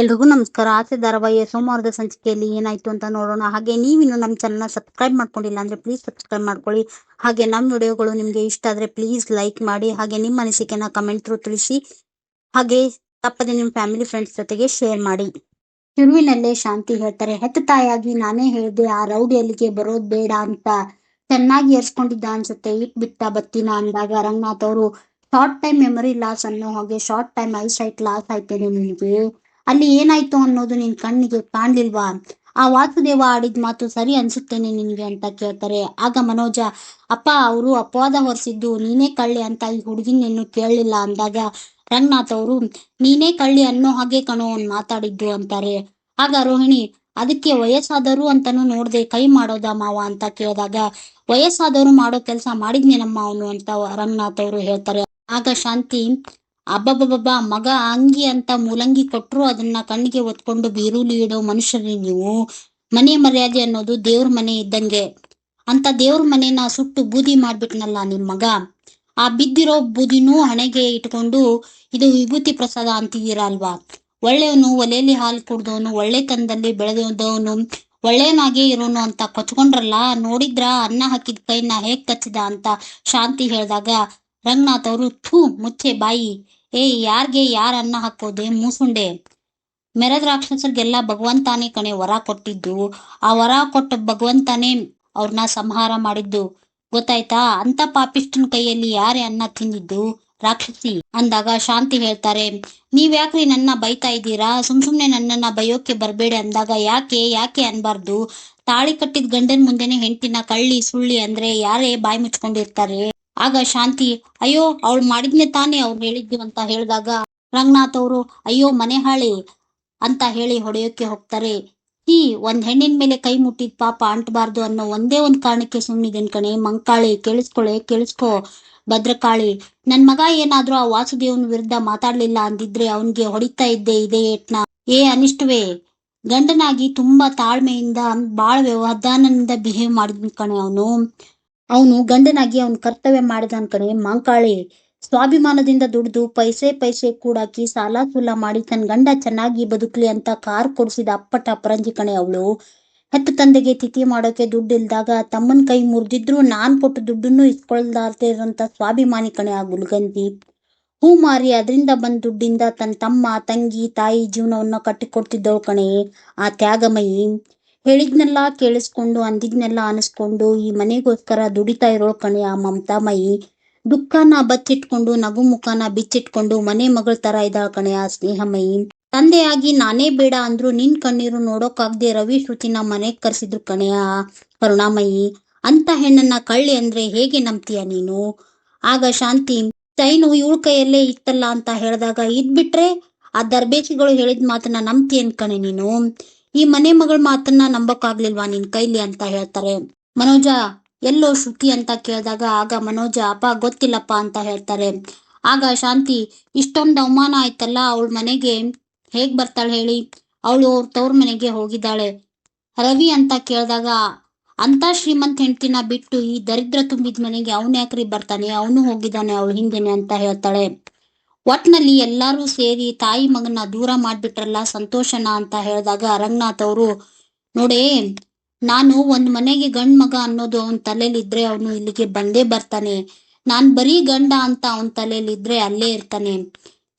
ಎಲ್ರಿಗೂ ನಮಸ್ಕಾರ. ಆಸೆ ಧಾರಾವಾಹಿಯ ಸೋಮವಾರದ ಸಂಚಿಕೆಯಲ್ಲಿ ಏನಾಯ್ತು ಅಂತ ನೋಡೋಣ. ಹಾಗೆ ನೀವಿನ್ನು ನಮ್ಮ ಚಾನಲ್ನ ಸಬ್ಸ್ಕ್ರೈಬ್ ಮಾಡ್ಕೊಂಡಿಲ್ಲ ಅಂದ್ರೆ ಪ್ಲೀಸ್ ಸಬ್ಸ್ಕ್ರೈಬ್ ಮಾಡ್ಕೊಳ್ಳಿ. ಹಾಗೆ ನಮ್ಮ ವಿಡಿಯೋಗಳು ನಿಮಗೆ ಇಷ್ಟ ಆದ್ರೆ ಪ್ಲೀಸ್ ಲೈಕ್ ಮಾಡಿ, ಹಾಗೆ ನಿಮ್ಮ ಅನಿಸಿಕೆನ ಕಮೆಂಟ್ ಥ್ರೂ ತಿಳಿಸಿ, ಹಾಗೆ ತಪ್ಪದೆ ನಿಮ್ಮ ಫ್ಯಾಮಿಲಿ ಫ್ರೆಂಡ್ಸ್ ಜೊತೆಗೆ ಶೇರ್ ಮಾಡಿ. ತಿರುವಿನಲ್ಲೇ ಶಾಂತಿ ಹೇಳ್ತಾರೆ, ಹೆತ್ತ ತಾಯಾಗಿ ನಾನೇ ಹೇಳಿದೆ ಆ ರೌಡಿ ಅಲ್ಲಿಗೆ ಬರೋದ್ ಬೇಡ ಅಂತ. ಚೆನ್ನಾಗಿ ಎರ್ಸ್ಕೊಂಡಿದ್ದ ಅನ್ಸುತ್ತೆ, ಇಟ್ ಬಿಟ್ಟ ಬತ್ತಿನ ಅಂದಾಗ. ರಂಗನಾಥ್ ಅವರು ಶಾರ್ಟ್ ಟೈಮ್ ಮೆಮೊರಿ ಲಾಸ್ ಅನ್ನೋ ಹಾಗೆ short time eyesight loss ಆಯ್ತೇನೆ ನಿನಗೆ ಅಲ್ಲಿ ಏನಾಯ್ತು ಅನ್ನೋದು ನಿನ್ ಕಣ್ಣಿಗೆ ಕಾಣ್ಲಿಲ್ವಾ? ಆ ವಾಸುದೇವ ಆಡಿದ ಮಾತು ಸರಿ ಅನ್ಸುತ್ತೇನೆ ನಿನ್ಗೆ ಅಂತ ಕೇಳ್ತಾರೆ. ಆಗ ಮನೋಜ, ಅಪ್ಪ, ಅವರು ಅಪವಾದ ಹೊರಿಸಿದ್ದು ನೀನೇ ಕಳ್ಳಿ ಅಂತ ಈ ಹುಡುಗಿನೇನು ಕೇಳಲಿಲ್ಲ ಅಂದಾಗ ರಂಗನಾಥ್ ಅವರು, ನೀನೇ ಕಳ್ಳಿ ಅನ್ನೋ ಹಾಗೆ ಕಣೋ ಅವ್ನ್ ಮಾತಾಡಿದ್ದು ಅಂತಾರೆ. ಆಗ ರೋಹಿಣಿ, ಅದಕ್ಕೆ ವಯಸ್ಸಾದರೂ ಅಂತಾನು ನೋಡ್ದೆ ಕೈ ಮಾಡೋದ ಮಾವ? ಅಂತ ಕೇಳಿದಾಗ ವಯಸ್ಸಾದವರು ಮಾಡೋ ಕೆಲಸ ಮಾಡಿದ್ನೇನಮ್ಮ ಅವನು? ಅಂತ ರಂಗನಾಥ್ ಅವರು ಹೇಳ್ತಾರೆ. ಆಗ ಶಾಂತಿ ಅಬ್ಬಬ್ಬಬ್ಬ, ಮಗ ಅಂಗಿ ಅಂತ ಮೂಲಂಗಿ ಕೊಟ್ರು ಅದನ್ನ ಕಣ್ಣಿಗೆ ಒತ್ಕೊಂಡು ಬೀರುಲಿ ಇಡೋ ಮನುಷ್ಯರಿ ನೀವು. ಮನೆ ಮರ್ಯಾದೆ ಅನ್ನೋದು ದೇವ್ರ ಮನೆ ಇದ್ದಂಗೆ. ಅಂತ ದೇವ್ರ ಮನೆನ ಸುಟ್ಟು ಬೂದಿ ಮಾಡ್ಬಿಟ್ನಲ್ಲ ನಿಮ್ ಮಗ. ಆ ಬಿದ್ದಿರೋ ಬೂದಿನೂ ಹಣೆಗೆ ಇಟ್ಕೊಂಡು, ಇದು ವಿಭೂತಿ ಪ್ರಸಾದ ಅಂತಿದ್ದೀರ ಅಲ್ವಾ? ಒಳ್ಳೆಯವನು ಒಲೆಯಲ್ಲಿ ಹಾಲು ಕುಡ್ದವನು ಒಳ್ಳೆತನದಲ್ಲಿ ಬೆಳೆದವನು ಒಳ್ಳೇನಾಗೆ ಇರೋನು ಅಂತ ಕೊಚ್ಕೊಂಡ್ರಲ್ಲ? ನೋಡಿದ್ರ? ಅನ್ನ ಹಾಕಿದ ಕೈನ ಹೇಗ್ ಕಚ್ಚಿದ ಅಂತ ಶಾಂತಿ ಹೇಳಿದಾಗ ರಂಗನಾಥ್ ಅವರು ಥೂ, ಮುಚ್ಚೆ ಬಾಯಿ. ಏ, ಯಾರ್ಗೆ ಯಾರ ಅನ್ನ ಹಾಕೋದೆ ಮೂಸುಂಡೆ. ಮೆರೆದ ರಾಕ್ಷಸರಿಗೆಲ್ಲ ಭಗವಂತಾನೇ ಕಣೆ ವರ ಕೊಟ್ಟಿದ್ದು. ಆ ವರ ಕೊಟ್ಟ ಭಗವಂತಾನೇ ಅವ್ರನ್ನ ಸಂಹಾರ ಮಾಡಿದ್ದು. ಗೊತ್ತಾಯ್ತಾ? ಅಂತ ಪಾಪಿಷ್ಟನ್ ಕೈಯಲ್ಲಿ ಯಾರೇ ಅನ್ನ ತಿಂದಿದ್ದು? ರಾಕ್ಷಸಿ. ಅಂದಾಗ ಶಾಂತಿ ಹೇಳ್ತಾರೆ ನೀವ್ಯಾಕ್ರಿ ನನ್ನ ಬೈತಾ ಇದ್ದೀರಾ? ಸುಮ್ ಸುಮ್ನೆ ನನ್ನನ್ನ ಬಯೋಕೆ ಬರ್ಬೇಡಿ ಅಂದಾಗ ಯಾಕೆ? ಯಾಕೆ ಅನ್ಬಾರ್ದು? ತಾಳಿ ಕಟ್ಟಿದ ಗಂಡನ್ ಮುಂದೆನೆ ಹೆಂಡತಿನ ಕಳ್ಳಿ ಸುಳ್ಳಿ ಅಂದ್ರೆ ಯಾರೇ ಬಾಯಿ ಮುಚ್ಕೊಂಡಿರ್ತಾರೆ? ಆಗ ಶಾಂತಿ, ಅಯ್ಯೋ, ಅವಳು ಮಾಡಿದ್ನೆ ತಾನೇ ಅವ್ರು ಹೇಳಿದ್ದು ಅಂತ ಹೇಳಿದಾಗ ರಂಗನಾಥ್ ಅವರು, ಅಯ್ಯೋ, ಮನೆ ಹಾಳಿ ಅಂತ ಹೇಳಿ ಹೊಡೆಯೋಕೆ ಹೋಗ್ತಾರೆ. ಈ ಒಂದ್ ಹೆಣ್ಣಿನ ಮೇಲೆ ಕೈ ಮುಟ್ಟಿದ್ ಪಾಪ ಅಂಟಬಾರ್ದು ಅನ್ನೋ ಒಂದೇ ಒಂದ್ ಕಾರಣಕ್ಕೆ ಸುಮ್ಮನಿದೇನ್ ಕಣೆ, ಮಂಕಾಳಿ, ಕೇಳಿಸ್ಕೊಳೆ, ಕೇಳಿಸ್ಕೊ, ಭದ್ರಕಾಳಿ. ನನ್ ಮಗ ಏನಾದ್ರೂ ಆ ವಾಸುದೇವನ ವಿರುದ್ಧ ಮಾತಾಡ್ಲಿಲ್ಲ ಅಂದಿದ್ರೆ ಅವನ್ಗೆ ಹೊಡಿತಾ ಇದ್ದೆ ಇದೇ ಏಟ್ನ ಏ ಅನಿಷ್ಟವೇ. ಗಂಡನಾಗಿ ತುಂಬಾ ತಾಳ್ಮೆಯಿಂದ, ಬಾಳ ವ್ಯವಧಾನದಿಂದ ಬಿಹೇವ್ ಮಾಡಿದ್ನ ಕಣೆ ಅವನು. ಅವನು ಗಂಡನಾಗಿ ಅವನ ಕರ್ತವ್ಯ ಮಾಡಿದ ಕಣೆ ಮಾಂಕಾಳಿ ಸ್ವಾಭಿಮಾನದಿಂದ ದುಡಿದು ಪೈಸೆ ಪೈಸೆ ಕೂಡಾಕಿ ಸಾಲ ಸೂಲ ಮಾಡಿ ತನ್ನ ಗಂಡ ಚೆನ್ನಾಗಿ ಬದುಕ್ಲಿ ಅಂತ ಕಾರ್ ಕೊಡಿಸಿದ ಅಪ್ಪಟ ಅಪರಂಜಿ ಕಣೆ ಅವಳು. ಹೆತ್ತ ತಂದೆಗೆ ತಿಥಿ ಮಾಡೋಕೆ ದುಡ್ಡು ಇಲ್ದಾಗ ತಮ್ಮನ್ ಕೈ ಮುರಿದಿದ್ರು ನಾನ್ ಕೊಟ್ಟ ದುಡ್ಡನ್ನು ಇಸ್ಕೊಳ್ದಾರ್ದೇ ಇರೋಂತ ಸ್ವಾಭಿಮಾನಿ ಕಣೆ ಆ ಗುಲ್ಗಂಧಿ ಹೂ ಮಾರಿ ಅದರಿಂದ ಬಂದ ದುಡ್ಡಿಂದ ತನ್ನ ತಮ್ಮ, ತಂಗಿ, ತಾಯಿ ಜೀವನವನ್ನ ಕಟ್ಟಿಕೊಡ್ತಿದ್ದವು ಕಣೆ ಆ ತ್ಯಾಗಮಯಿ. ಹೇಳಿದ್ನೆಲ್ಲ ಕೇಳಿಸ್ಕೊಂಡು, ಅಂದಿದ್ನೆಲ್ಲ ಅನಿಸ್ಕೊಂಡು, ಈ ಮನೆಗೋಸ್ಕರ ದುಡಿತಾ ಇರೋ ಕಣೆ ಆ ಮಮತಾಮಯಿ. ದುಃಖನ ಬಚ್ಚಿಟ್ಕೊಂಡು, ನಗು ಮುಖನ ಬಿಚ್ಚಿಟ್ಕೊಂಡು, ಮನೆ ಮಗಳ ತರ ಇದ್ದಾಳ ಕಣೆ ಆ ಸ್ನೇಹಮಯಿ. ತಂದೆಯಾಗಿ ನಾನೇ ಬೇಡ ಅಂದ್ರು ನಿನ್ ಕಣ್ಣೀರು ನೋಡೋಕಾಗ್ದೆ ರವಿ ಶ್ರುತಿನ ಮನೆಗ್ ಕರ್ಸಿದ್ರು ಕಣೆಯ ಕರುಣಾಮಯಿ. ಅಂತ ಹೆಣ್ಣನ್ನ ಕಳ್ಳಿ ಅಂದ್ರೆ ಹೇಗೆ ನಂಬ್ತೀಯ ನೀನು? ಆಗ ಶಾಂತಿ, ಚೈನು ಇವಳ ಕೈಯಲ್ಲೇ ಇತ್ತಲ್ಲ ಅಂತ ಹೇಳಿದಾಗ ಇದ್ಬಿಟ್ರೆ ಆ ದರ್ಬೇಕಿಗಳು ಹೇಳಿದ ಮಾತನ್ನ ನಂಬ್ತಿ ಅನ್ಕಣೆ ನೀನು? ಈ ಮನೆ ಮಗಳ ಮಾತನ್ನ ನಂಬಕ್ಕಾಗ್ಲಿಲ್ವಾ ನಿನ್ ಕೈಲಿ ಅಂತ ಹೇಳ್ತಾರೆ. ಮನೋಜ, ಎಲ್ಲೋ ಶ್ರುತಿ ಅಂತ ಕೇಳಿದಾಗ ಆಗ ಮನೋಜ, ಅಪ್ಪ, ಗೊತ್ತಿಲ್ಲಪ್ಪ ಅಂತ ಹೇಳ್ತಾರೆ. ಆಗ ಶಾಂತಿ, ಇಷ್ಟೊಂದು ಅವಮಾನ ಆಯ್ತಲ್ಲ, ಅವಳ ಮನೆಗೆ ಹೇಗ್ ಬರ್ತಾಳೆ ಹೇಳಿ? ಅವಳು ತವ್ರ ಮನೆಗೆ ಹೋಗಿದ್ದಾಳೆ. ರವಿ ಅಂತ ಕೇಳಿದಾಗ, ಅಂತ ಶ್ರೀಮಂತ ಹೆಂಡ್ತಿನ ಬಿಟ್ಟು ಈ ದರಿದ್ರ ತುಂಬಿದ ಮನೆಗೆ ಅವನ ಯಾಕ್ರಿ ಬರ್ತಾನೆ? ಅವನು ಹೋಗಿದ್ದಾನೆ, ಅವಳ ಹಿಂದೆನೆ ಅಂತ ಹೇಳ್ತಾಳೆ. ಒಟ್ನಲ್ಲಿ ಎಲ್ಲಾರು ಸೇರಿ ತಾಯಿ ಮಗನ ದೂರ ಮಾಡ್ಬಿಟ್ರಲ್ಲ ಸಂತೋಷನ ಅಂತ ಹೇಳಿದಾಗ ರಂಗನಾಥ್ ಅವರು, ನೋಡೇ, ನಾನು ಒಂದ್ ಮನೆಗೆ ಗಂಡ್ ಮಗ ಅನ್ನೋದು ಅವನ್ ತಲೆಲಿದ್ರೆ ಅವನು ಇಲ್ಲಿಗೆ ಬಂದೇ ಬರ್ತಾನೆ. ನಾನ್ ಬರೀ ಗಂಡ ಅಂತ ಅವನ್ ತಲೆಲಿದ್ರೆ ಅಲ್ಲೇ ಇರ್ತಾನೆ.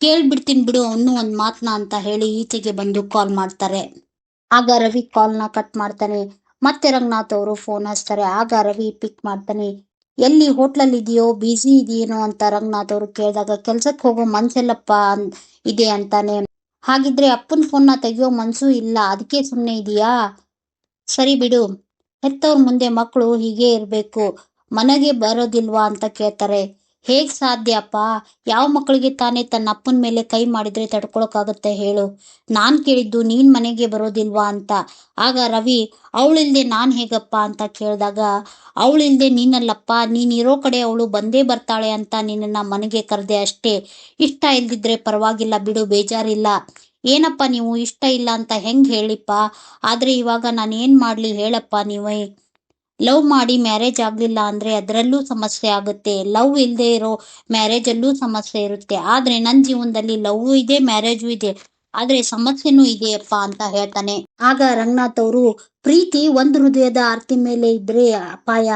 ಕೇಳ್ಬಿಡ್ತೀನಿ ಬಿಡು, ಅವನು ಒಂದ್ ಮಾತ್ನ ಅಂತ ಹೇಳಿ ಈಚೆಗೆ ಬಂದು ಕಾಲ್ ಮಾಡ್ತಾರೆ. ಆಗ ರವಿ ಕಾಲ್ನ ಕಟ್ ಮಾಡ್ತಾನೆ. ಮತ್ತೆ ರಂಗನಾಥ್ ಅವರು ಫೋನ್ ಹಚ್ತಾರೆ. ಆಗ ರವಿ ಪಿಕ್ ಮಾಡ್ತಾನೆ. ಎಲ್ಲಿ ಹೋಟ್ಲಲ್ಲಿ ಇದೆಯೋ ಬ್ಯುಸಿ ಇದೆಯೇನೋ ಅಂತ ರಂಗನಾಥ್ ಅವರು ಕೇಳಿದಾಗ ಕೆಲ್ಸಕ್ಕೆ ಹೋಗೋ ಮನ್ಸೆಲ್ಲಪ್ಪ ಇದೆ ಅಂತಾನೆ. ಹಾಗಿದ್ರೆ ಅಪ್ಪನ ಫೋನ್ನ ತೆಗಿಯೋ ಮನ್ಸು ಇಲ್ಲ ಅದಕ್ಕೆ ಸುಮ್ಮನೆ ಇದೆಯಾ? ಸರಿ ಬಿಡು. ಹೆತ್ತವ್ರ ಮುಂದೆ ಮಕ್ಕಳು ಹೀಗೆ ಇರಬೇಕು. ಮನೆಗೆ ಬರೋದಿಲ್ವಾ ಅಂತ ಕೇಳ್ತಾರೆ. ಹೇಗ್ ಸಾಧ್ಯಪ್ಪ ಯಾವ ಮಕ್ಕಳಿಗೆ ತಾನೇ ತನ್ನ ಅಪ್ಪನ ಮೇಲೆ ಕೈ ಮಾಡಿದ್ರೆ ತಡ್ಕೊಳಕಾಗತ್ತೆ ಹೇಳು. ನಾನ್ ಕೇಳಿದ್ದು ನೀನ್ ಮನೆಗೆ ಬರೋದಿಲ್ವಾ ಅಂತ. ಆಗ ರವಿ, ಅವಳಿಲ್ದೆ ನಾನ್ ಹೇಗಪ್ಪ? ಅಂತ ಕೇಳಿದಾಗ, ಅವಳಿಲ್ದೆ ನೀನಲ್ಲಪ್ಪ ನೀನ್ ಇರೋ ಕಡೆ ಅವಳು ಬಂದೇ ಬರ್ತಾಳೆ ಅಂತ ನಿನ್ನನ್ನ ಮನೆಗೆ ಕರೆದೆ ಅಷ್ಟೇ. ಇಷ್ಟ ಇಲ್ದಿದ್ರೆ ಪರವಾಗಿಲ್ಲ ಬಿಡು, ಬೇಜಾರಿಲ್ಲ. ಏನಪ್ಪ ನೀವು ಇಷ್ಟ ಇಲ್ಲ ಅಂತ ಹೆಂಗ್ ಹೇಳಿಪ್ಪ? ಆದ್ರೆ ಇವಾಗ ನಾನು ಏನು ಮಾಡ್ಲಿ ಹೇಳಪ್ಪ ನೀವೇ. ಲವ್ ಮಾಡಿ ಮ್ಯಾರೇಜ್ ಆಗ್ಲಿಲ್ಲ ಅಂದ್ರೆ ಅದರಲ್ಲೂ ಸಮಸ್ಯೆ ಆಗುತ್ತೆ. ಲವ್ ಇಲ್ಲದೆ ಇರೋ ಮ್ಯಾರೇಜ್ ಅಲ್ಲೂ ಸಮಸ್ಯೆ ಇರುತ್ತೆ. ಆದ್ರೆ ನನ್ನ ಜೀವನದಲ್ಲಿ ಲವ್ ಇದೆ ಮ್ಯಾರೇಜು ಇದೆ. ಆದ್ರೆ ಸಮಸ್ಯೆನೂ ಇದೆಯಪ್ಪ ಅಂತ ಹೇಳ್ತಾನೆ. ಆಗ ರಂಗನಾಥ್ ಅವರು, ಪ್ರೀತಿ ಒಂದು ಹೃದಯದ ಆರ್ತಿ ಮೇಲೆ ಇದ್ರೆ ಅಪಾಯ.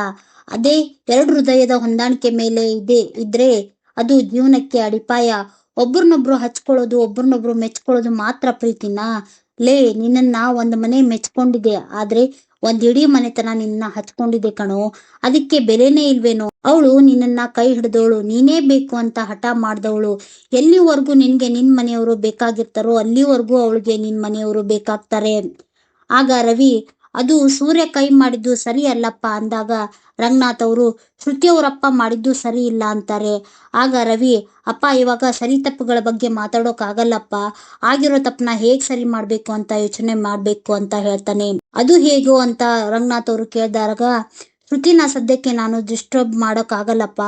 ಅದೇ ಎರಡು ಹೃದಯದ ಹೊಂದಾಣಿಕೆ ಮೇಲೆ ಇದೆ, ಇದ್ರೆ ಅದು ಜೀವನಕ್ಕೆ ಅಡಿಪಾಯ. ಒಬ್ರನ್ನೊಬ್ರು ಹಚ್ಕೊಳ್ಳೋದು, ಒಬ್ರನ್ನೊಬ್ರು ಮೆಚ್ಕೊಳ್ಳೋದು ಮಾತ್ರ ಪ್ರೀತಿನ? ಲೇ, ನಿನ್ನನ್ನ ಒಂದ್ ಮನೆ ಮೆಚ್ಕೊಂಡಿದೆ. ಆದ್ರೆ ಒಂದ್ ಇಡೀ ಮನೆತನ ನಿನ್ನ ಹಚ್ಕೊಂಡಿದೆ ಕಣೋ. ಅದಕ್ಕೆ ಬೆಲೆನೇ ಇಲ್ವೇನೋ. ಅವಳು ನಿನ್ನನ್ನ ಕೈ ಹಿಡ್ದವಳು. ನೀನೇ ಬೇಕು ಅಂತ ಹಠ ಮಾಡ್ದವಳು. ಎಲ್ಲಿವರೆಗೂ ನಿನ್ಗೆ ನಿನ್ ಮನೆಯವರು ಬೇಕಾಗಿರ್ತಾರೋ ಅಲ್ಲಿವರೆಗೂ ಅವಳಿಗೆ ನಿನ್ ಮನೆಯವರು ಬೇಕಾಗ್ತಾರೆ. ಆಗ ರವಿ ಅದು ಸೂರ್ಯ ಕೈ ಮಾಡಿದ್ದು ಸರಿ ಅಲ್ಲಪ್ಪ ಅಂದಾಗ ರಂಗನಾಥ್ ಅವರು, ಶ್ರುತಿ ಅವರಪ್ಪ ಮಾಡಿದ್ದು ಸರಿ ಇಲ್ಲ ಅಂತಾರೆ. ಆಗ ರವಿ, ಅಪ್ಪ, ಇವಾಗ ಸರಿ ತಪ್ಪುಗಳ ಬಗ್ಗೆ ಮಾತಾಡೋಕ್ ಆಗಲ್ಲಪ್ಪ. ಆಗಿರೋ ತಪ್ಪನ್ನ ಹೇಗ್ ಸರಿ ಮಾಡ್ಬೇಕು ಅಂತ ಯೋಚನೆ ಮಾಡ್ಬೇಕು ಅಂತ ಹೇಳ್ತಾನೆ. ಅದು ಹೇಗೋ ಅಂತ ರಂಗನಾಥ್ ಅವರು ಕೇಳಿದಾಗ, ಶ್ರುತಿನ ಸದ್ಯಕ್ಕೆ ನಾನು ಡಿಸ್ಟರ್ಬ್ ಮಾಡೋಕ್ ಆಗಲ್ಲಪ್ಪ.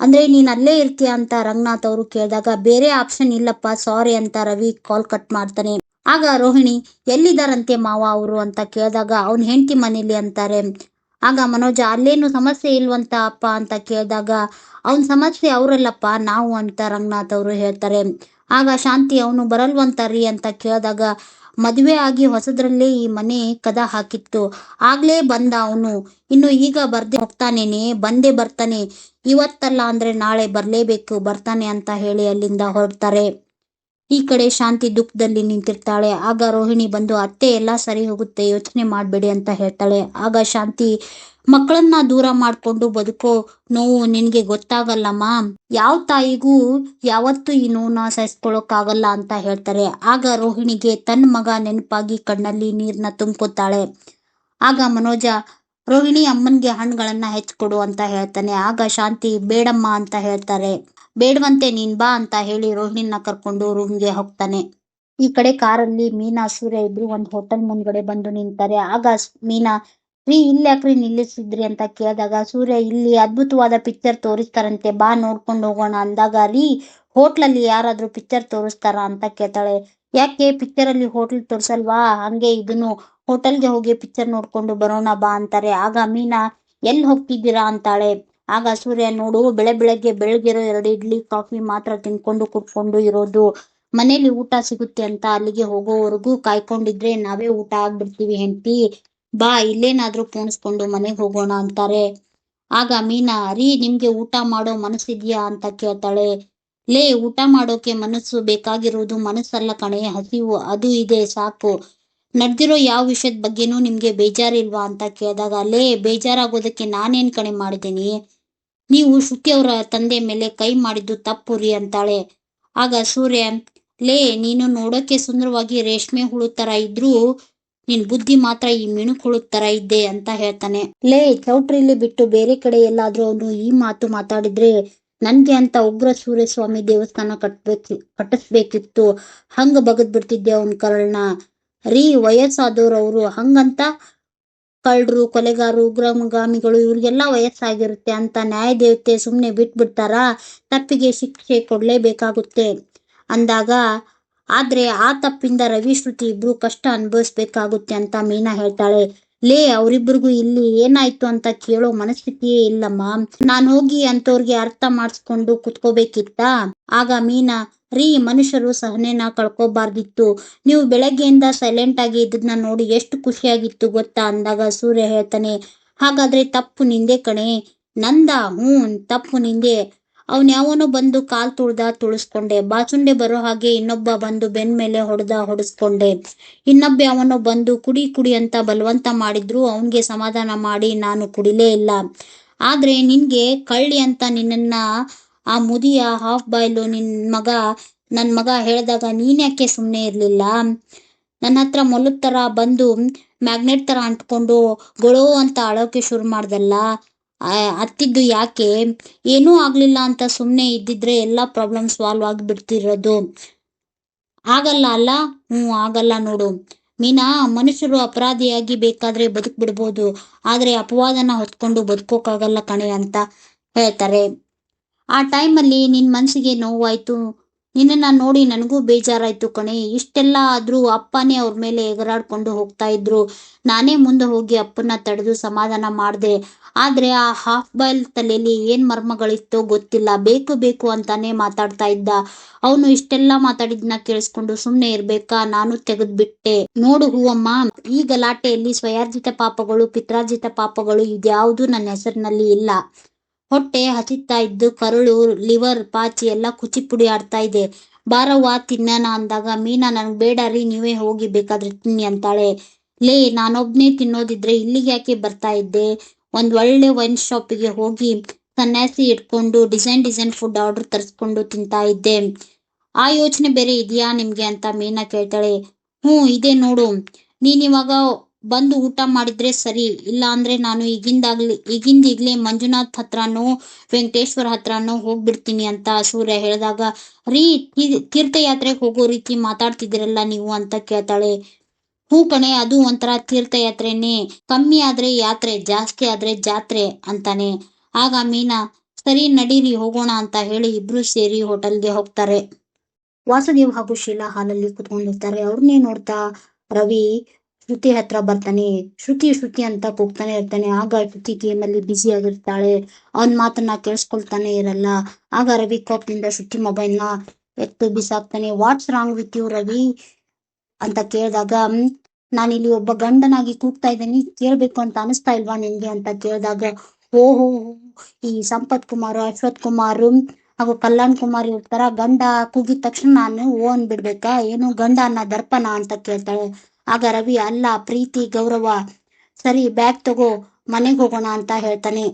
ಅಂದ್ರೆ ನೀನ್ ಅಲ್ಲೇ ಇರ್ತೀಯ ಅಂತ ರಂಗನಾಥ್ ಅವರು ಕೇಳಿದಾಗ, ಬೇರೆ ಆಪ್ಷನ್ ಇಲ್ಲಪ್ಪ ಸಾರಿ ಅಂತ ರವಿ ಕಾಲ್ ಕಟ್ ಮಾಡ್ತಾನೆ. ಆಗ ರೋಹಿಣಿ, ಎಲ್ಲಿದ್ದಾರಂತೆ ಮಾವ ಅವರು? ಅಂತ ಕೇಳಿದಾಗ, ಅವನ್ ಹೆಂಡತಿ ಮನೇಲಿ ಅಂತಾರೆ. ಆಗ ಮನೋಜ, ಅಲ್ಲೇನು ಸಮಸ್ಯೆ ಇಲ್ವಂತ ಅಪ್ಪ? ಅಂತ ಕೇಳಿದಾಗ, ಅವನ್ ಸಮಸ್ಯೆ ಅವರಲ್ಲಪ್ಪ, ನಾವು ಅಂತ ರಂಗನಾಥ್ ಅವರು ಹೇಳ್ತಾರೆ. ಆಗ, ಶಾಂತಿ, ಅವನು ಬರಲ್ವಂತ ರೀ ಅಂತ ಕೇಳಿದಾಗ, ಮದುವೆ ಆಗಿ ಹೊಸದ್ರಲ್ಲೇ ಈ ಮನೆ ಕದ ಹಾಕಿತ್ತು. ಆಗ್ಲೇ ಬಂದ ಅವನು. ಇನ್ನು ಈಗ ಬರ್ದೆ ಹೋಗ್ತಾನೇನೆ, ಬಂದೇ ಬರ್ತಾನೆ. ಇವತ್ತಲ್ಲ ಅಂದ್ರೆ ನಾಳೆ ಬರ್ಲೇಬೇಕು, ಬರ್ತಾನೆ ಅಂತ ಹೇಳಿ ಅಲ್ಲಿಂದ ಹೊರಡ್ತಾರೆ. ಈ ಕಡೆ ಶಾಂತಿ ದುಃಖದಲ್ಲಿ ನಿಂತಿರ್ತಾಳೆ. ಆಗ ರೋಹಿಣಿ ಬಂದು, ಅತ್ತೆ, ಎಲ್ಲ ಸರಿ ಹೋಗುತ್ತೆ, ಯೋಚನೆ ಮಾಡಬೇಡಿ ಅಂತ ಹೇಳ್ತಾಳೆ. ಆಗ ಶಾಂತಿ, ಮಕ್ಕಳನ್ನ ದೂರ ಮಾಡ್ಕೊಂಡು ಬದುಕೋ, ನೋವು ನಿನ್ಗೆ ಗೊತ್ತಾಗಲ್ಲಮ್ಮ ಯಾವ ತಾಯಿಗೂ ಯಾವತ್ತೂ ಈ ನೋವನ್ನ ಸಹಿಸ್ಕೊಳ್ಳೋಕ್ಕಾಗಲ್ಲ ಅಂತ ಹೇಳ್ತಾರೆ. ಆಗ ರೋಹಿಣಿಗೆ ತನ್ನ ಮಗ ನೆನಪಾಗಿ ಕಣ್ಣಲ್ಲಿ ನೀರನ್ನ ತುಂಬ್ಕೋತಾಳೆ ಆಗ ಮನೋಜ, ರೋಹಿಣಿ, ಅಮ್ಮನಿಗೆ ಹಣ್ಣುಗಳನ್ನ ಹೆಚ್ಚಿಕೊಡು ಅಂತ ಹೇಳ್ತಾನೆ. ಆಗ ಶಾಂತಿ, ಬೇಡಮ್ಮ ಅಂತ ಹೇಳ್ತಾರೆ. ಬೇಡವಂತೆ ನೀನ್ ಬಾ ಅಂತ ಹೇಳಿ ರೋಹಿಣಿನ ಕರ್ಕೊಂಡು ರೂಮ್ಗೆ ಹೋಗ್ತಾನೆ. ಈ ಕಡೆ ಕಾರಲ್ಲಿ ಮೀನಾ, ಸೂರ್ಯ ಇಬ್ರು ಒಂದ್ ಹೋಟೆಲ್ ಮುಂದ್ಗಡೆ ಬಂದು ನಿಂತಾರೆ. ಆಗ ಮೀನಾ, ರೀ, ಇಲ್ಲಿ ಯಾಕ್ರಿ ನಿಲ್ಲಿಸಿದ್ರಿ? ಅಂತ ಕೇಳಿದಾಗ ಸೂರ್ಯ, ಇಲ್ಲಿ ಅದ್ಭುತವಾದ ಪಿಕ್ಚರ್ ತೋರಿಸ್ತಾರಂತೆ, ಬಾ ನೋಡ್ಕೊಂಡು ಹೋಗೋಣ. ಅಂದಾಗ, ರೀ, ಹೋಟ್ಲಲ್ಲಿ ಯಾರಾದ್ರೂ ಪಿಕ್ಚರ್ ತೋರಿಸ್ತಾರ? ಅಂತ ಕೇಳ್ತಾಳೆ. ಯಾಕೆ? ಪಿಕ್ಚರ್ ಅಲ್ಲಿ ಹೋಟ್ಲ್ ತೋರ್ಸಲ್ವಾ? ಹಂಗೆ ಇದನ್ನು ಹೋಟೆಲ್ಗೆ ಹೋಗಿ ಪಿಕ್ಚರ್ ನೋಡ್ಕೊಂಡು ಬರೋಣ ಬಾ ಅಂತಾರೆ. ಆಗ ಮೀನಾ, ಎಲ್ಲಿ ಹೋಗ್ತಿದ್ದೀರಾ? ಅಂತಾಳೆ. ಆಗ ಸೂರ್ಯ ನೋಡು, ಬೆಳೆ ಬೆಳಗ್ಗೆ ಬೆಳಗಿರೋ ಎರಡು ಇಡ್ಲಿ, ಕಾಫಿ ಮಾತ್ರ ತಿನ್ಕೊಂಡು ಕುಟ್ಕೊಂಡು ಇರೋದು. ಮನೇಲಿ ಊಟ ಸಿಗುತ್ತೆ ಅಂತ ಅಲ್ಲಿಗೆ ಹೋಗೋವರೆಗೂ ಕಾಯ್ಕೊಂಡಿದ್ರೆ ನಾವೇ ಊಟ ಆಗ್ಬಿಡ್ತೀವಿ ಹೆಂಡತಿ. ಬಾ, ಇಲ್ಲೇನಾದ್ರೂ ಪೋಣಿಸ್ಕೊಂಡು ಮನೆಗೆ ಹೋಗೋಣ ಅಂತಾರೆ. ಆಗ ಮೀನಾ ರೀ ನಿಮ್ಗೆ ಊಟ ಮಾಡೋ ಮನಸ್ಸಿದ್ಯಾ ಅಂತ ಕೇಳ್ತಾಳೆ. ಲೇ, ಊಟ ಮಾಡೋಕೆ ಮನಸ್ಸು ಬೇಕಾಗಿರೋದು ಮನಸ್ಸಲ್ಲ ಕಣೆ, ಹಸಿವು, ಅದು ಇದೆ, ಸಾಕು. ನಡೆದಿರೋ ಯಾವ ವಿಷಯದ ಬಗ್ಗೆನೂ ನಿಮ್ಗೆ ಬೇಜಾರಿಲ್ವಾ ಅಂತ ಕೇಳಿದಾಗ, ಲೇ, ಬೇಜಾರಾಗೋದಕ್ಕೆ ನಾನೇನ್ ಕಣೆ ಮಾಡಿದ್ದೀನಿ? ನೀವು ಶುಕಿಯವರ ತಂದೆ ಮೇಲೆ ಕೈ ಮಾಡಿದ್ದು ತಪ್ಪು ರೀ ಅಂತಾಳೆ. ಆಗ ಸೂರ್ಯ, ಲೇ, ನೀನು ನೋಡೋಕೆ ಸುಂದರವಾಗಿ ರೇಷ್ಮೆ ಹುಳು ತರ ಇದ್ರು ನಿನ್ ಬುದ್ಧಿ ಮಾತ್ರ ಈ ಮಿಣುಕ್ ಹುಳು ತರ ಇದ್ದೆ ಅಂತ ಹೇಳ್ತಾನೆ. ಲೇ, ಚೌಟ್ರಿಲಿ ಬಿಟ್ಟು ಬೇರೆ ಕಡೆ ಎಲ್ಲಾದ್ರೂ ಅವನು ಈ ಮಾತು ಮಾತಾಡಿದ್ರೆ ನನ್ಗೆ ಅಂತ ಉಗ್ರ ಸೂರ್ಯ ಸ್ವಾಮಿ ದೇವಸ್ಥಾನ ಕಟ್ಬೇಕು, ಕಟ್ಟಿಸ್ಬೇಕಿತ್ತು. ಹಂಗ ಬಗದ್ ಬಿಡ್ತಿದ್ದೆ ಅವನ್ ಕರಳ್ನ ರೀ ವಯಸ್ಸಾದವ್ರು ಅವ್ರು ಹಂಗಂತ ಕಳ್ಳರು, ಕೊಲೆಗಾರರು, ಉಗ್ರಗಾಮಿಗಳು ಇವ್ರಿಗೆಲ್ಲ ವಯಸ್ಸಾಗಿರುತ್ತೆ ಅಂತ ನ್ಯಾಯದೇವತೆ ಸುಮ್ಮನೆ ಬಿಟ್ಬಿಡ್ತಾರಾ? ತಪ್ಪಿಗೆ ಶಿಕ್ಷೆ ಕೊಡಲೇಬೇಕಾಗುತ್ತೆ. ಅಂದಾಗ, ಆದ್ರೆ ಆ ತಪ್ಪಿಂದ ರವಿ, ಶ್ರುತಿ ಇಬ್ರು ಕಷ್ಟ ಅನುಭವಿಸ್ಬೇಕಾಗುತ್ತೆ ಅಂತ ಮೀನಾ ಹೇಳ್ತಾಳೆ. ಲೇ ಅವರಿಬ್ಬರಿಗೂ ಇಲ್ಲಿ ಏನಾಯ್ತು ಅಂತ ಕೇಳೋ ಮನಸ್ಥಿತಿಯೇ ಇಲ್ಲಮ್ಮ. ನಾನು ಹೋಗಿ ಅಂತವ್ರಿಗೆ ಅರ್ಥ ಮಾಡಿಸ್ಕೊಂಡು ಕುತ್ಕೋಬೇಕಿತ್ತ? ಆಗ ಮೀನಾ, ರೀ, ಮನುಷ್ಯರು ಸಹನೆನ ಕಳ್ಕೋಬಾರ್ದಿತ್ತು. ನೀವು ಬೆಳಗ್ಗೆಯಿಂದ ಸೈಲೆಂಟ್ ಆಗಿ ಇದನ್ನ ನೋಡಿ ಎಷ್ಟು ಖುಷಿಯಾಗಿತ್ತು ಗೊತ್ತಾ ಅಂದಾಗ ಸೂರ್ಯ ಹೇಳ್ತಾನೆ, ಹಾಗಾದ್ರೆ ತಪ್ಪು ನಿಂದೆ ಕಣೆ. ನಂದ? ಹ್ಞೂ, ತಪ್ಪು ನಿಂದೆ. ಅವನ್ ಯಾವನೋ ಬಂದು ಕಾಲ್ ತುಳ್ದ ತುಳಿಸ್ಕೊಂಡೆ. ಬಾಚುಂಡೆ ಬರೋ ಹಾಗೆ ಇನ್ನೊಬ್ಬ ಬಂದು ಬೆನ್ ಮೇಲೆ ಹೊಡೆದ ಹೊಡೆಸ್ಕೊಂಡೆ. ಇನ್ನೊಬ್ಬ ಬಂದು ಕುಡಿ ಕುಡಿ ಅಂತ ಬಲವಂತ ಮಾಡಿದ್ರು. ಅವನ್ಗೆ ಸಮಾಧಾನ ಮಾಡಿ, ನಾನು ಕುಡಿಲೇ ಇಲ್ಲ. ಆದ್ರೆ ನಿನ್ಗೆ ಕಳ್ಳಿ ಅಂತ ನಿನ್ನ ಆ ಮುದಿಯ ಹಾಫ್ ಬಾಯ್ಲು ನಿನ್ ಮಗ, ನನ್ ಮಗ ಹೇಳಿದಾಗ ನೀನ್ಯಾಕೆ ಸುಮ್ಮನೆ ಇರ್ಲಿಲ್ಲ? ನನ್ನ ಹತ್ರ ಮೊಲದ ತರ ಬಂದು ಮ್ಯಾಗ್ನೆಟ್ ತರ ಅಂಟ್ಕೊಂಡು, ಗೊಳೋ ಅಂತ ಅಳೋಕೆ ಶುರು ಮಾಡ್ದಲ್ಲ? ಆ, ಅತ್ತಿದ್ದು ಯಾಕೆ? ಏನೂ ಆಗ್ಲಿಲ್ಲ ಅಂತ ಸುಮ್ನೆ ಇದ್ದಿದ್ರೆ ಎಲ್ಲಾ ಪ್ರಾಬ್ಲಮ್ ಸಾಲ್ವ್ ಆಗಿಬಿಡ್ತಿರೋದು. ಆಗಲ್ಲ ಅಲ್ಲ? ಹ್ಞೂ ಆಗಲ್ಲ ನೋಡು. ಮೀನಾ ಮನುಷ್ಯರು ಅಪರಾಧಿಯಾಗಿ ಬೇಕಾದ್ರೆ ಬದುಕ್ ಬಿಡ್ಬೋದು ಆದ್ರೆ ಅಪವಾದನ ಹೊತ್ಕೊಂಡು ಬದುಕೋಕ್ಕಾಗಲ್ಲ ಕಣೆ ಅಂತ ಹೇಳ್ತಾರೆ. ಆ ಟೈಮಲ್ಲಿ ನಿನ್ ಮನಸ್ಸಿಗೆ ನೋವಾಯ್ತು. ನಿನ್ನನ್ನ ನೋಡಿ ನನಗೂ ಬೇಜಾರಾಯ್ತು ಕಣೆ. ಇಷ್ಟೆಲ್ಲ ಆದ್ರೂ ಅಪ್ಪನೇ ಅವ್ರ ಮೇಲೆ ಎಗರಾಡ್ಕೊಂಡು ಹೋಗ್ತಾ ಇದ್ರು. ನಾನೇ ಮುಂದೆ ಹೋಗಿ ಅಪ್ಪನ ತಡೆದು ಸಮಾಧಾನ ಮಾಡ್ದೆ. ಆದ್ರೆ ಆ ಹಾಫ್ ಬಾಯ್ಲ್ ತಲೆಯಲ್ಲಿ ಏನ್ ಮರ್ಮಗಳಿತ್ತೋ ಗೊತ್ತಿಲ್ಲ. ಬೇಕು ಬೇಕು ಅಂತಾನೆ ಮಾತಾಡ್ತಾ ಇದ್ದ. ಅವನು ಇಷ್ಟೆಲ್ಲ ಮಾತಾಡಿದ್ನ ಕೇಳಿಸ್ಕೊಂಡು ಸುಮ್ನೆ ಇರ್ಬೇಕಾ? ನಾನು ತೆಗೆದ್ಬಿಟ್ಟೆ. ನೋಡು ಹೂವಮ್ಮ, ಈ ಗಲಾಟೆಯಲ್ಲಿ ಸ್ವಯಾರ್ಜಿತ ಪಾಪಗಳು, ಪಿತ್ರಾರ್ಜಿತ ಪಾಪಗಳು ಇದ್ಯಾವುದು ನನ್ನ ಹೆಸರಿನಲ್ಲಿ ಇಲ್ಲ. ಹೊಟ್ಟೆ ಹಸಿತಾ ಇದ್ದು ಕರುಳು, ಲಿವರ್, ಪಾಚಿ ಎಲ್ಲ ಕುಚಿ ಪುಡಿ ಆಡ್ತಾ ಇದೆ. ಬಾರವ್ವ, ತಿನ್ನೋಣ ಅಂದಾಗ, ಮೀನಾ, ನನಗೆ ಬೇಡ ರೀ, ನೀವೇ ಹೋಗಿ ಬೇಕಾದ್ರೆ ತಿನ್ನಿ ಅಂತಾಳೆ. ಲೇ, ನಾನೊಬ್ನೇ ತಿನ್ನೋದಿದ್ರೆ ಇಲ್ಲಿಗೆ ಯಾಕೆ ಬರ್ತಾ ಇದ್ದೆ? ಒಂದ್ ಒಳ್ಳೆ ವೈನ್ ಶಾಪಿಗೆ ಹೋಗಿ ಸನ್ಯಾಸಿ ಇಟ್ಕೊಂಡು ಡಿಸೈನ್ ಡಿಸೈನ್ ಫುಡ್ ಆರ್ಡರ್ ತರಿಸ್ಕೊಂಡು ತಿಂತಾ ಇದ್ದೆ. ಆ ಯೋಚನೆ ಬೇರೆ ಇದೆಯಾ ನಿಮ್ಗೆ ಅಂತ ಮೀನಾ ಕೇಳ್ತಾಳೆ. ಹ್ಞೂ ಇದೆ ನೋಡು. ನೀನ್ ಇವಾಗ ಬಂದು ಊಟ ಮಾಡಿದ್ರೆ ಸರಿ. ಇಲ್ಲ ಅಂದ್ರೆ ನಾನು ಈಗಿಂದಾಗ್ಲಿ ಈಗಿಂದ ಈಗ್ಲೇ ಮಂಜುನಾಥ್ ಹತ್ರನೋ, ವೆಂಕಟೇಶ್ವರ ಹತ್ರನೋ ಹೋಗ್ಬಿಡ್ತೀನಿ ಅಂತ ಸೂರ್ಯ ಹೇಳಿದಾಗ, ರೀ ತೀರ್ಥಯಾತ್ರೆಗೆ ಹೋಗೋ ರೀತಿ ಮಾತಾಡ್ತಿದಿರಲ್ಲ ನೀವು ಅಂತ ಕೇಳ್ತಾಳೆ. ಹೂ ಕಣೆ, ಅದು ಒಂಥರ ತೀರ್ಥಯಾತ್ರೆನೇ. ಕಮ್ಮಿ ಆದ್ರೆ ಯಾತ್ರೆ, ಜಾಸ್ತಿ ಆದ್ರೆ ಜಾತ್ರೆ ಅಂತಾನೆ. ಆಗ ಮೀನಾ, ಸರಿ ನಡೀರಿ, ಹೋಗೋಣ ಅಂತ ಹೇಳಿ ಇಬ್ರು ಸೇರಿ ಹೋಟೆಲ್ಗೆ ಹೋಗ್ತಾರೆ. ವಾಸುದೇವ್ ಹಾಗೂ ಶೀಲಾ ಹಾಲಲ್ಲಿ ಕುತ್ಕೊಂಡಿರ್ತಾರೆ. ಅವ್ರನ್ನೇ ನೋಡ್ತಾ ರವಿ ಶ್ರುತಿ ಹತ್ರ ಬರ್ತಾನೆ. ಶ್ರುತಿ ಶ್ರುತಿ ಅಂತ ಕೂಗ್ತಾನೆ ಇರ್ತಾನೆ. ಆಗ ಶ್ರುತಿ ಗೇಮ್ ಅಲ್ಲಿ ಬ್ಯುಸಿ ಆಗಿರ್ತಾಳೆ. ಅವನ್ ಮಾತನ್ನ ಕೇಳಿಸ್ಕೊಳ್ತಾನೆ ಇರಲ್ಲ. ಆಗ ರವಿ ಕೋಪ್ನಿಂದ ಶ್ರುತಿ ಮೊಬೈಲ್ನ ಎತ್ತು ಬಿಸಾಕ್ತಾನೆ. What's wrong with you Ravi? ಅಂತ ಕೇಳಿದಾಗ ನಾನಿಲ್ಲಿ ಒಬ್ಬ ಗಂಡನಾಗಿ ಕೂಗ್ತಾ ಇದ್ದೀನಿ, ಕೇಳ್ಬೇಕು ಅಂತ ಅನಿಸ್ತಾ ಇಲ್ವಾ ನಿನ್ಗೆ ಅಂತ ಕೇಳಿದಾಗ ಓಹೋ ಈ ಸಂಪತ್ ಕುಮಾರ್, ಅಶ್ವಥ್ ಕುಮಾರ್, ಹಾಗೂ ಕಲ್ಯಾಣ್ ಕುಮಾರ್ ಇರ್ತಾರ ಗಂಡ ಕೂಗಿದ ತಕ್ಷಣ ನಾನು ಓ ಅನ್ಬಿಡ್ಬೇಕಾ? ಏನು ಗಂಡ ಅನ್ನ ದರ್ಪಣ ಅಂತ ಕೇಳ್ತಾಳೆ. ಆಗ ರವಿ, ಅಲ್ಲ, ಪ್ರೀತಿ, ಗೌರವ, ಸರಿ, ಬ್ಯಾಗ್ ತಗೋ, ಮನೆಗೆ ಹೋಗೋಣ ಅಂತ ಹೇಳ್ತಾನೆ.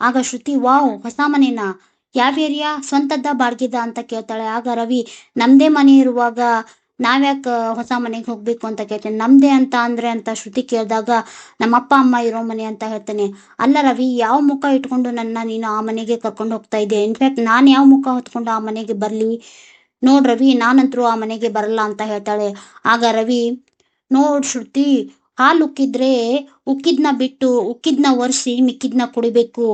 ಆಗ ಶ್ರುತಿ, ವಾವ್, ಹೊಸ ಮನೆನಾ? ಯಾವ ಏರಿಯಾ? ಸ್ವಂತದ್ದ ಬಾಡ್ಗಿದ? ಅಂತ ಕೇಳ್ತಾಳೆ. ಆಗ ರವಿ, ನಮ್ದೇ ಮನೆ ಇರುವಾಗ ನಾವ್ಯಾಕ ಹೊಸ ಮನೆಗೆ ಹೋಗ್ಬೇಕು ಅಂತ ಕೇಳ್ತೇನೆ. ನಮ್ದೇ ಅಂತ ಅಂದ್ರೆ ಅಂತ ಶ್ರುತಿ ಕೇಳಿದಾಗ ನಮ್ಮ ಅಪ್ಪ ಅಮ್ಮ ಇರೋ ಮನೆ ಅಂತ ಹೇಳ್ತೇನೆ. ಅಲ್ಲ ರವಿ, ಯಾವ ಮುಖ ಇಟ್ಕೊಂಡು ನನ್ನ ನೀನು ಆ ಮನೆಗೆ ಕರ್ಕೊಂಡು ಹೋಗ್ತಾ ಇದ್ದೆ ಇನ್ಫ್ಯಾಕ್ಟ್ ನಾನ್ ಯಾವ ಮುಖ ಹೊತ್ಕೊಂಡು ಆ ಮನೆಗೆ ಬರ್ಲಿ? ನೋಡ್ ರವಿ, ನಾನಂತರೂ ಆ ಮನೆಗೆ ಬರಲ್ಲ ಅಂತ ಹೇಳ್ತಾಳೆ. ಆಗ ರವಿ, ನೋಡ್ ಶ್ರುತಿ ಹಾಲು ಉಕ್ಕಿದ್ರೆ ಉಕ್ಕಿದ್ನ ಬಿಟ್ಟು, ಉಕ್ಕಿದ್ನ ಒರೆಸಿ ಮಿಕ್ಕಿದ್ನ ಕುಡಿಬೇಕು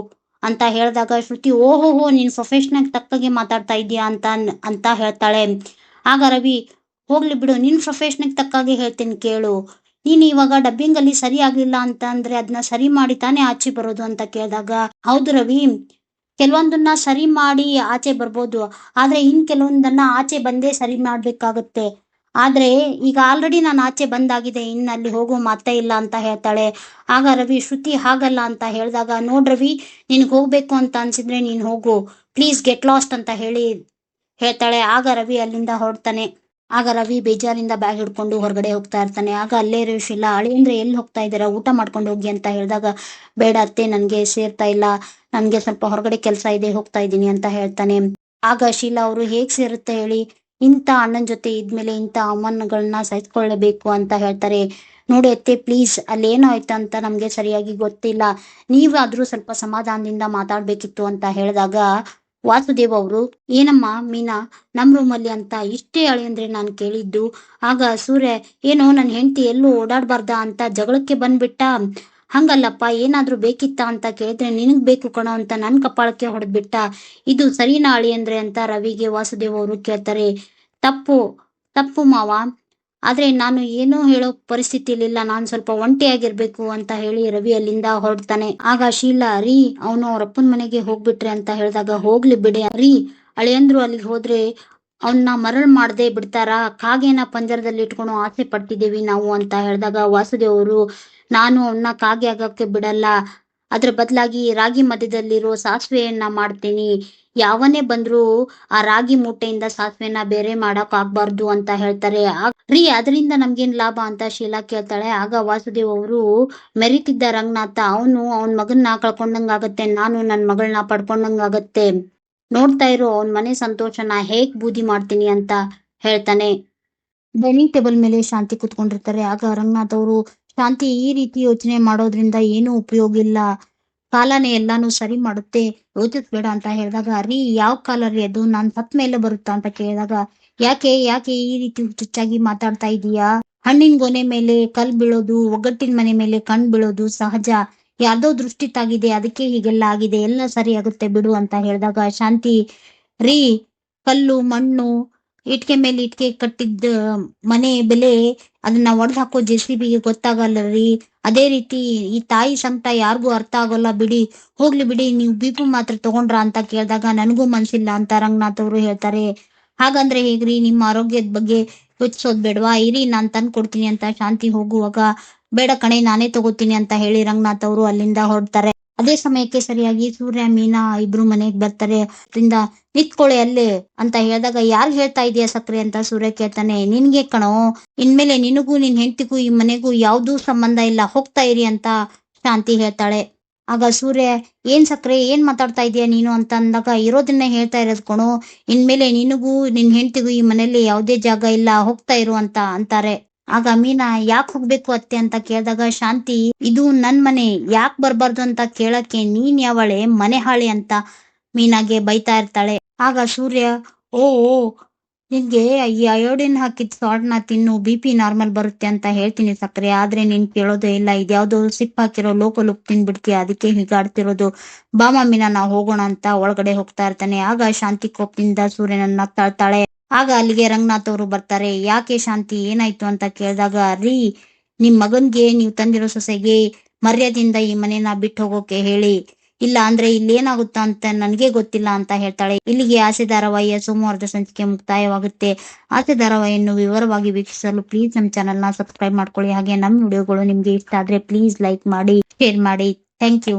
ಅಂತ ಹೇಳಿದಾಗ ಶ್ರುತಿ, ಓಹೋಹೋ, ನೀನ್ ಪ್ರೊಫೆಷನಲ್ ತಕ್ಕಾಗೆ ಮಾತಾಡ್ತಾ ಇದೀಯಾ ಅಂತ ಅಂತ ಹೇಳ್ತಾಳೆ. ಆಗ ರವಿ ಹೋಗ್ಲಿ ಬಿಡು, ನಿನ್ ಪ್ರೊಫೆಷನ್ಗೆ ತಕ್ಕಾಗೆ ಹೇಳ್ತೀನಿ ಕೇಳು. ನೀನು ಇವಾಗ ಡಬ್ಬಿಂಗ್ ಅಲ್ಲಿ ಸರಿ ಆಗ್ಲಿಲ್ಲ ಅಂತ ಅಂದ್ರೆ ಅದನ್ನ ಸರಿ ಮಾಡಿ ತಾನೇ ಆಚೆ ಬರೋದು ಅಂತ ಕೇಳಿದಾಗ, ಹೌದು ರವಿ, ಕೆಲವೊಂದನ್ನ ಸರಿ ಮಾಡಿ ಆಚೆ ಬರ್ಬೋದು, ಆದ್ರೆ ಇನ್ ಕೆಲವೊಂದನ್ನ ಆಚೆ ಬಂದೇ ಸರಿ ಮಾಡ್ಬೇಕಾಗತ್ತೆ. ಆದ್ರೆ ಈಗ ಆಲ್ರೆಡಿ ನಾನು ಆಚೆ ಬಂದಾಗಿದೆ ಇನ್ನು ಅಲ್ಲಿ ಹೋಗೋ ಮಾತೇ ಇಲ್ಲ ಅಂತ ಹೇಳ್ತಾಳೆ. ಆಗ ರವಿ, ಶ್ರುತಿ ಹಾಗಲ್ಲ ಅಂತ ಹೇಳಿದಾಗ, ನೋಡ್ ರವಿ, ನಿನಗೆ ಹೋಗ್ಬೇಕು ಅಂತ ಅನ್ಸಿದ್ರೆ ನೀನು ಹೋಗು ಪ್ಲೀಸ್ ಗೆಟ್ ಲಾಸ್ಟ್ ಅಂತ ಹೇಳಿ ಹೇಳ್ತಾಳೆ. ಆಗ ರವಿ ಅಲ್ಲಿಂದ ಹೊರಡ್ತಾನೆ. ಆಗ ರವಿ ಬೇಜಾರಿಂದ ಬ್ಯಾಗ್ ಹಿಡ್ಕೊಂಡು ಹೊರಗಡೆ ಹೋಗ್ತಾ ಇರ್ತಾನೆ. ಆಗ ಅಲ್ಲೇ ಇರೋ ಶೀಲಾ, ಅಳಿ ಅಂದ್ರೆ ಎಲ್ಲಿ ಹೋಗ್ತಾ ಇದ್ದೀರಾ? ಊಟ ಮಾಡ್ಕೊಂಡು ಹೋಗಿ ಅಂತ ಹೇಳಿದಾಗ, ಬೇಡ ಅತ್ತೆ, ನನ್ಗೆ ಸೇರ್ತಾ ಇಲ್ಲ. ನನ್ಗೆ ಸ್ವಲ್ಪ ಹೊರಗಡೆ ಕೆಲಸ ಇದೆ, ಹೋಗ್ತಾ ಇದ್ದೀನಿ ಅಂತ ಹೇಳ್ತಾನೆ. ಆಗ ಶೀಲಾ ಅವರು ಹೇಗ್ ಸೇರುತ್ತೆ ಹೇಳಿ, ಇಂಥ ಅಣ್ಣನ ಜೊತೆ ಇದ್ಮೇಲೆ ಇಂಥ ಅಮ್ಮನಗಳನ್ನ ಸಹಿಸ್ಕೊಳ್ಳಬೇಕು ಅಂತ ಹೇಳ್ತಾರೆ. ನೋಡಿ ಅತ್ತೆ ಪ್ಲೀಸ್ ಅಲ್ಲಿ ಏನೋ ಆಯ್ತು ಅಂತ ನಮ್ಗೆ ಸರಿಯಾಗಿ ಗೊತ್ತಿಲ್ಲ. ನೀವಾದ್ರೂ ಸ್ವಲ್ಪ ಸಮಾಧಾನದಿಂದ ಮಾತಾಡ್ಬೇಕಿತ್ತು ಅಂತ ಹೇಳಿದಾಗ ವಾಸುದೇವ್ ಅವರು, ಏನಮ್ಮ ಮೀನಾ, ನಮ್ ರೂಮಲ್ಲಿ ಅಂತ ಇಷ್ಟೇ ಅಳಿ ಅಂದ್ರೆ ನಾನು ಕೇಳಿದ್ದು. ಆಗ ಸೂರ್ಯ, ಏನೋ ನನ್ನ ಹೆಂಡತಿ ಎಲ್ಲೂ ಓಡಾಡ್ಬಾರ್ದ ಅಂತ ಜಗಳಕ್ಕೆ ಬಂದ್ಬಿಟ್ಟ. ಹಂಗಲ್ಲಪ್ಪ, ಏನಾದ್ರೂ ಬೇಕಿತ್ತ ಅಂತ ಕೇಳಿದ್ರೆ ನಿನಗ್ ಬೇಕು ಕಣೋ ಅಂತ ನನ್ ಕಪಾಳಕ್ಕೆ ಹೊಡೆದ್ಬಿಟ್ಟ. ಇದು ಸರಿನಾ ಅಳಿ ಅಂದ್ರೆ? ಅಂತ ರವಿಗೆ ವಾಸುದೇವ್ ಅವರು ಕೇಳ್ತಾರೆ. ತಪ್ಪು ತಪ್ಪು ಮಾವ. ಆದ್ರೆ ನಾನು ಏನೂ ಹೇಳೋ ಪರಿಸ್ಥಿತಿಲಿಲ್ಲ ನಾನು ಸ್ವಲ್ಪ ಒಂಟಿಯಾಗಿರ್ಬೇಕು ಅಂತ ಹೇಳಿ ರವಿ ಅಲ್ಲಿಂದ ಹೊರಡ್ತಾನೆ. ಆಗ ಶೀಲಾ, ರೀ, ಅವನು ಅವ್ರ ಅಪ್ಪನ ಮನೆಗೆ ಹೋಗ್ಬಿಟ್ರೆ ಅಂತ ಹೇಳಿದಾಗ, ಹೋಗ್ಲಿ ಬಿಡಿ. ರೀ, ಅಳಿಯಂದ್ರು ಅಲ್ಲಿಗೆ ಹೋದ್ರೆ ಅವನ್ನ ಮರಳ್ ಮಾಡದೆ ಬಿಡ್ತಾರ? ಕಾಗೆನ ಪಂಜರದಲ್ಲಿ ಇಟ್ಕೊಂಡು ಆಸೆ ಪಟ್ಟಿದ್ದೀವಿ ನಾವು ಅಂತ ಹೇಳಿದಾಗ ವಾಸುದೇವ್ ಅವರು ನಾನು ಅವನ್ನ ಕಾಗೆ ಆಗಕ್ಕೆ ಬಿಡಲ್ಲ. ಅದ್ರ ಬದಲಾಗಿ ರಾಗಿ ಮಧ್ಯದಲ್ಲಿರೋ ಸಾಸಿವೆಯನ್ನ ಮಾಡ್ತೀನಿ. ಯಾವನೇ ಬಂದ್ರು ಆ ರಾಗಿ ಮೂಟೆಯಿಂದ ಸಾಸಿವೆನ ಬೇರೆ ಮಾಡಕ್ ಆಗ್ಬಾರ್ದು ಅಂತ ಹೇಳ್ತಾರೆ. ರೀ, ಅದರಿಂದ ನಮ್ಗೇನ್ ಲಾಭ ಅಂತ ಶೀಲಾ ಕೇಳ್ತಾಳೆ. ಆಗ ವಾಸುದೇವ್ ಅವರು ಮೆರಿತಿದ್ದ ರಂಗನಾಥ, ಅವನು ಅವನ್ ಮಗನ್ನ ಕಳ್ಕೊಂಡಂಗಾಗತ್ತೆ ನಾನು ನನ್ ಮಗಳನ್ನ ಪಡ್ಕೊಂಡಂಗಾಗತ್ತೆ ನೋಡ್ತಾ ಇರೋ, ಅವನ್ ಮನೆ ಸಂತೋಷನ ಹೇಗ್ ಬೂದಿ ಮಾಡ್ತೀನಿ ಅಂತ ಹೇಳ್ತಾನೆ. ಡೈನಿಂಗ್ ಟೇಬಲ್ ಮೇಲೆ ಶಾಂತಿ ಕುತ್ಕೊಂಡಿರ್ತಾರೆ. ಆಗ ರಂಗನಾಥ್ ಅವರು, ಶಾಂತಿ, ಈ ರೀತಿ ಯೋಚನೆ ಮಾಡೋದ್ರಿಂದ ಏನು ಉಪಯೋಗ ಇಲ್ಲ. ಕಾಲನೇ ಎಲ್ಲಾನು ಸರಿ ಮಾಡುತ್ತೆ. ಯೋಚಿಸ್ಬೇಡ ಅಂತ ಹೇಳಿದಾಗ, ರೀ, ಯಾವ ಕಾಲ ರೀ ಅದು? ನಾನ್ ಸತ್ ಮೇಲೆ ಬರುತ್ತಾ ಅಂತ ಕೇಳಿದಾಗ, ಯಾಕೆ ಯಾಕೆ ಈ ರೀತಿ ಚುಚ್ಚಾಗಿ ಮಾತಾಡ್ತಾ ಇದೀಯಾ? ಹಣ್ಣಿನ ಗೊನೆ ಮೇಲೆ ಕಲ್ ಬೀಳೋದು, ಒಗ್ಗಟ್ಟಿನ ಮನೆ ಮೇಲೆ ಕಣ್ ಬೀಳೋದು ಸಹಜ. ಯಾವ್ದೋ ದೃಷ್ಟಿ ತಾಗಿದೆ, ಅದಕ್ಕೆ ಹೀಗೆಲ್ಲ ಆಗಿದೆ, ಎಲ್ಲ ಸರಿ ಆಗುತ್ತೆ ಬಿಡು ಅಂತ ಹೇಳಿದಾಗ, ಶಾಂತಿ, ರೀ, ಕಲ್ಲು, ಮಣ್ಣು ಇಟ್ಕೆ ಮೇಲೆ ಇಟ್ಕೆ ಕಟ್ಟಿದ್ದ ಮನೆ ಬೆಲೆ ಅದನ್ನ ಒಡೆದು ಹಾಕೋ ಜೆ ಸಿ ಬಿಗೆ ಗೊತ್ತಾಗಲ್ಲ ರೀ. ಅದೇ ರೀತಿ ಈ ತಾಯಿ ಸಂಕಟ ಯಾರಿಗೂ ಅರ್ಥ ಆಗೋಲ್ಲ ಬಿಡಿ. ಹೋಗ್ಲಿ ಬಿಡಿ, ನೀವು ಬೀಪು ಮಾತ್ರ ತಗೊಂಡ್ರ ಅಂತ ಕೇಳಿದಾಗ ನನಗೂ ಮನ್ಸಿಲ್ಲ ಅಂತ ರಂಗನಾಥ್ ಅವರು ಹೇಳ್ತಾರೆ. ಹಾಗಂದ್ರೆ ಹೇಗ್ರಿ, ನಿಮ್ಮ ಆರೋಗ್ಯದ ಬಗ್ಗೆ ಯೋಚಿಸೋದ್ ಬೇಡವಾ? ಇರಿ, ನಾನ್ ತಂದ್ ಕೊಡ್ತೀನಿ ಅಂತ ಶಾಂತಿ ಹೋಗುವಾಗ ಬೇಡ ಕಣೆ, ನಾನೇ ತಗೋತೀನಿ ಅಂತ ಹೇಳಿ ರಂಗನಾಥ್ ಅವರು ಅಲ್ಲಿಂದ ಹೊರಡ್ತಾರೆ. ಅದೇ ಸಮಯಕ್ಕೆ ಸರಿಯಾಗಿ ಸೂರ್ಯ, ಮೀನಾ ಇಬ್ರು ಮನೆಗೆ ಬರ್ತಾರೆ. ಅದರಿಂದ ನಿಂತ್ಕೊಳ್ಳಿ ಅಲ್ಲಿ ಅಂತ ಹೇಳಿದಾಗ, ಯಾರು ಹೇಳ್ತಾ ಇದೀಯ ಸಕ್ರೆ? ಅಂತ ಸೂರ್ಯ ಕೇಳ್ತಾನೆ. ನಿನ್ಗೆ ಕಣೋ, ಇನ್ಮೇಲೆ ನಿನಗೂ, ನಿನ್ ಹೆಂಡತಿಗೂ, ಈ ಮನೆಗೂ ಯಾವ್ದೂ ಸಂಬಂಧ ಇಲ್ಲ. ಹೋಗ್ತಾ ಇರಿ ಅಂತ ಶಾಂತಿ ಹೇಳ್ತಾಳೆ. ಆಗ ಸೂರ್ಯ, ಏನ್ ಸಕ್ರೆ? ಏನ್ ಮಾತಾಡ್ತಾ ಇದೀಯ ನೀನು? ಅಂತ ಅಂದಾಗ, ಇರೋದನ್ನ ಹೇಳ್ತಾ ಇರೋದ್ ಕಣೋ, ಇನ್ಮೇಲೆ ನಿನಗೂ, ನಿನ್ ಹೆಂಡತಿಗೂ ಈ ಮನೆಯಲ್ಲಿ ಯಾವುದೇ ಜಾಗ ಇಲ್ಲ. ಹೋಗ್ತಾ ಇರು ಅಂತ ಅಂತಾರೆ. ಆಗ ಮೀನಾ ಯಾಕೆ ಹೋಗ್ಬೇಕು ಅತ್ತೆ ಅಂತ ಕೇಳಿದಾಗ, ಶಾಂತಿ, ಇದು ನನ್ ಮನೆ, ಯಾಕ್ ಬರ್ಬಾರ್ದು ಅಂತ ಕೇಳಕ್ಕೆ ನೀನ್ ಯಾವಳೆ? ಮನೆ ಹಾಳಿ ಅಂತ ಮೀನಾಗೆ ಬೈತಾ ಇರ್ತಾಳೆ. ಆಗ ಸೂರ್ಯ, ಓ ಓ, ನಿನ್ಗೆ ಈ ಅಯೋಡಿನ್ ಹಾಕಿದ ಸಾಲ್ಟ್ನ ತಿನ್ನು ಬಿ ಪಿ ನಾರ್ಮಲ್ ಬರುತ್ತೆ ಅಂತ ಹೇಳ್ತೀನಿ ಸಕ್ಕರೆ ಆದ್ರೆ ನೀನ್ ಕೇಳೋದೇ ಇಲ್ಲ. ಇದ್ಯಾವ್ದೋ ಸಿಪ್ ಹಾಕಿರೋ ಲೋಕಲ್ ಉಪ್ಪು ತಿನ್ಬಿಡ್ತೀಯ. ಅದಕ್ಕೆ ಹೀಗಾಡ್ತಿರೋದು ಬಾ ಮಮ್ಮಿನ, ನಾವು ಹೋಗೋಣ ಅಂತ ಒಳಗಡೆ ಹೋಗ್ತಾ ಇರ್ತಾನೆ. ಆಗ ಶಾಂತಿ ಕೋಪದಿಂದ ಸೂರ್ಯನನ್ನ ತಾಳ್ತಾಳೆ. ಆಗ ಅಲ್ಲಿಗೆ ರಂಗನಾಥ್ ಅವರು ಬರ್ತಾರೆ. ಯಾಕೆ ಶಾಂತಿ ಏನಾಯ್ತು ಅಂತ ಕೇಳಿದಾಗ, ರೀ, ನಿಮ್ ಮಗನ್ಗೆ ನೀವು ತಂದಿರೋ ಸೊಸೆಗೆ ಮರ್ಯಾದೆಯಿಂದ ಈ ಮನೆನ ಬಿಟ್ಟು ಹೋಗೋಕೆ ಹೇಳಿ. ಇಲ್ಲ ಅಂದ್ರೆ ಇಲ್ಲಿ ಏನಾಗುತ್ತ ಅಂತ ನನ್ಗೆ ಗೊತ್ತಿಲ್ಲ ಅಂತ ಹೇಳ್ತಾಳೆ. ಇಲ್ಲಿಗೆ ಆಸೆ ಧಾರಾವಾಹಿಯ ಸೋಮವಾರದ ಸಂಚಿಕೆ ಮುಕ್ತಾಯವಾಗುತ್ತೆ. ಆಸೆ ಧಾರಾವಾಹಿಯನ್ನು ವಿವರವಾಗಿ ವೀಕ್ಷಿಸಲು ಪ್ಲೀಸ್ ನಮ್ಮ ಚಾನೆಲ್ನ ಸಬ್ಸ್ಕ್ರೈಬ್ ಮಾಡ್ಕೊಳ್ಳಿ. ಹಾಗೆ ನಮ್ಮ ವಿಡಿಯೋಗಳು ನಿಮ್ಗೆ ಇಷ್ಟ ಆದ್ರೆ ಪ್ಲೀಸ್ ಲೈಕ್ ಮಾಡಿ ಶೇರ್ ಮಾಡಿ. Thank you